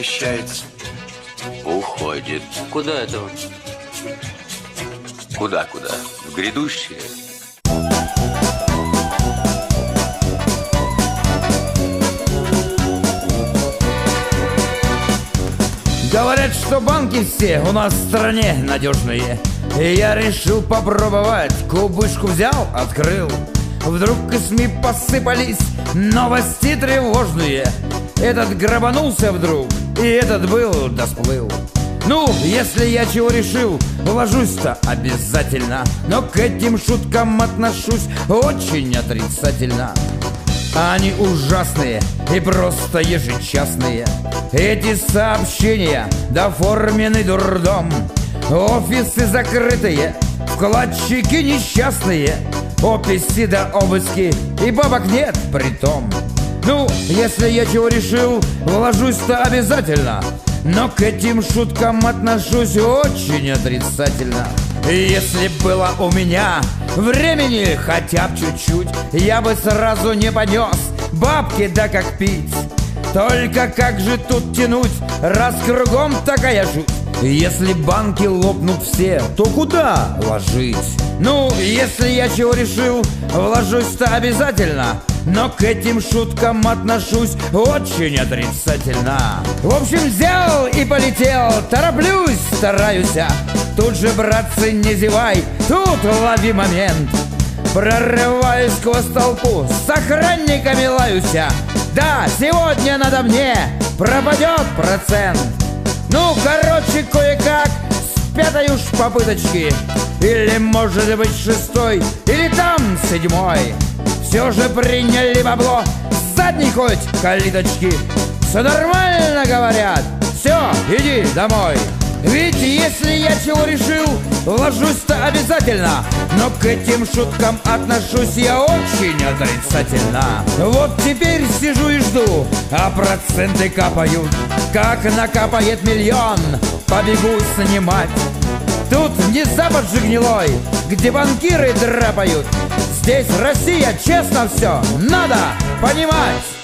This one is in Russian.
прощается. Уходит. Куда это он? Куда-куда? В грядущее. Говорят, что банки все у нас в стране надежные И я решил попробовать Кубышку взял, открыл Вдруг из СМИ посыпались новости тревожные Этот грабанулся вдруг И этот был, да сплыл. Ну, если я чего решил, вложусь-то обязательно. Но к этим шуткам отношусь очень отрицательно. Они ужасные и просто ежечасные. Эти сообщения доформены дурдом. Офисы закрытые, вкладчики несчастные. Описи да обыски, и бабок нет при том Ну, если я чего решил, вложусь-то обязательно. Но к этим шуткам отношусь очень отрицательно. Если было у меня времени хотя бы чуть-чуть Я бы сразу не понес бабки да как пить. Только как же тут тянуть, раз кругом такая жуть если банки лопнут все, то куда ложить? Ну, если я чего решил, вложусь-то обязательно. Но к этим шуткам отношусь очень отрицательно. В общем, взял и полетел, тороплюсь, стараюсь. Тут же, братцы, не зевай, тут лови момент. Прорываюсь сквозь толпу, с охранниками лаюся Да, сегодня надо мне. Пропадет процент Ну, короче, кое-как с пятой уж попыточки Или, может быть, шестой, или там седьмой. Все же приняли бабло Задний хоть калиточки. Все нормально говорят. Все, иди домой. Ведь если я чего решил, вложусь-то обязательно. Но к этим шуткам отношусь я очень отрицательно. Вот теперь сижу и жду, а проценты капают Как накапает миллион, побегу снимать. Тут не запад же гнилой, где банкиры драпают. Здесь Россия, честно все, надо понимать